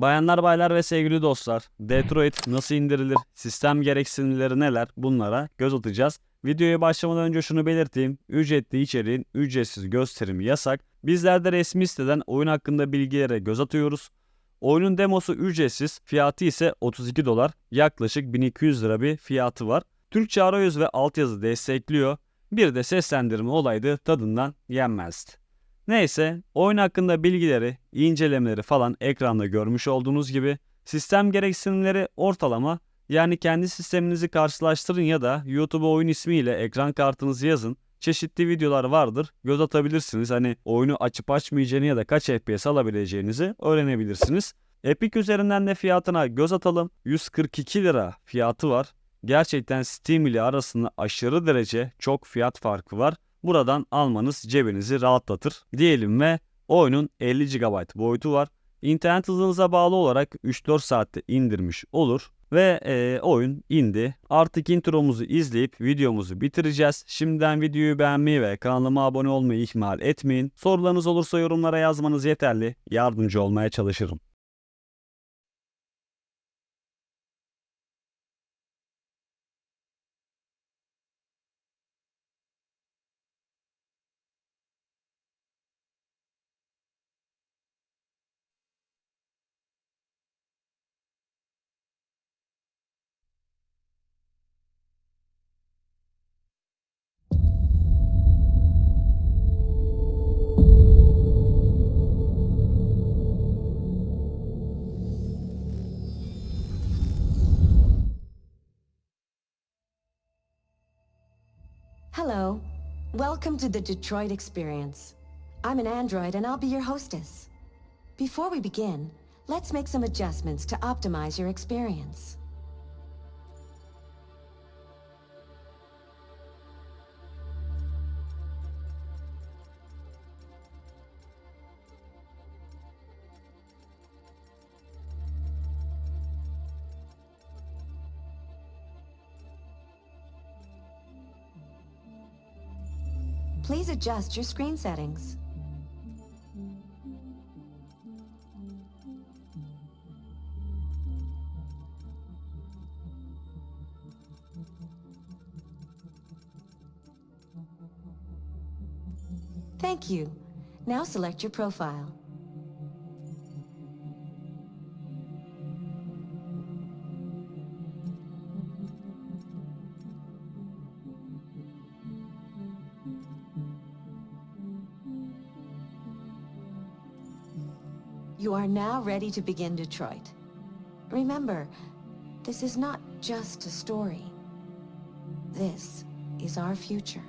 Bayanlar baylar ve sevgili dostlar, Detroit nasıl indirilir, sistem gereksinimleri neler bunlara göz atacağız. Videoya başlamadan önce şunu belirteyim. Ücretli içeriğin ücretsiz gösterimi yasak. Bizler de resmi siteden oyun hakkında bilgilere göz atıyoruz. Oyunun demosu ücretsiz, fiyatı ise 32 dolar, yaklaşık 1200 lira bir fiyatı var. Türkçe arayüz ve altyazı destekliyor. Bir de seslendirme olaydı tadından yenmezdi. Neyse, oyun hakkında bilgileri, incelemeleri falan ekranda görmüş olduğunuz gibi sistem gereksinimleri ortalama yani kendi sisteminizi karşılaştırın ya da YouTube'a oyun ismiyle ekran kartınızı yazın. Çeşitli videolar vardır. Göz atabilirsiniz. Hani oyunu açıp açmayacağını ya da kaç FPS alabileceğinizi öğrenebilirsiniz. Epic üzerinden de fiyatına göz atalım. 142 lira fiyatı var. Gerçekten Steam ile arasında aşırı derece çok fiyat farkı var. Buradan almanız cebinizi rahatlatır diyelim ve oyunun 50 GB boyutu var. İnternet hızınıza bağlı olarak 3-4 saatte indirmiş olur. Ve eee, oyun indi. Artık intromuzu izleyip videomuzu bitireceğiz. Şimdiden videoyu beğenmeyi ve kanalıma abone olmayı ihmal etmeyin. Sorularınız olursa yorumlara yazmanız yeterli. Yardımcı olmaya çalışırım. Hello. Welcome to the Detroit Experience. I'm an android and I'll be your hostess. Before we begin, let's make some adjustments to optimize your experience. Please adjust your screen settings. Thank you. Now select your profile. You are now ready to begin Detroit. Remember, this is not just a story. This is our future.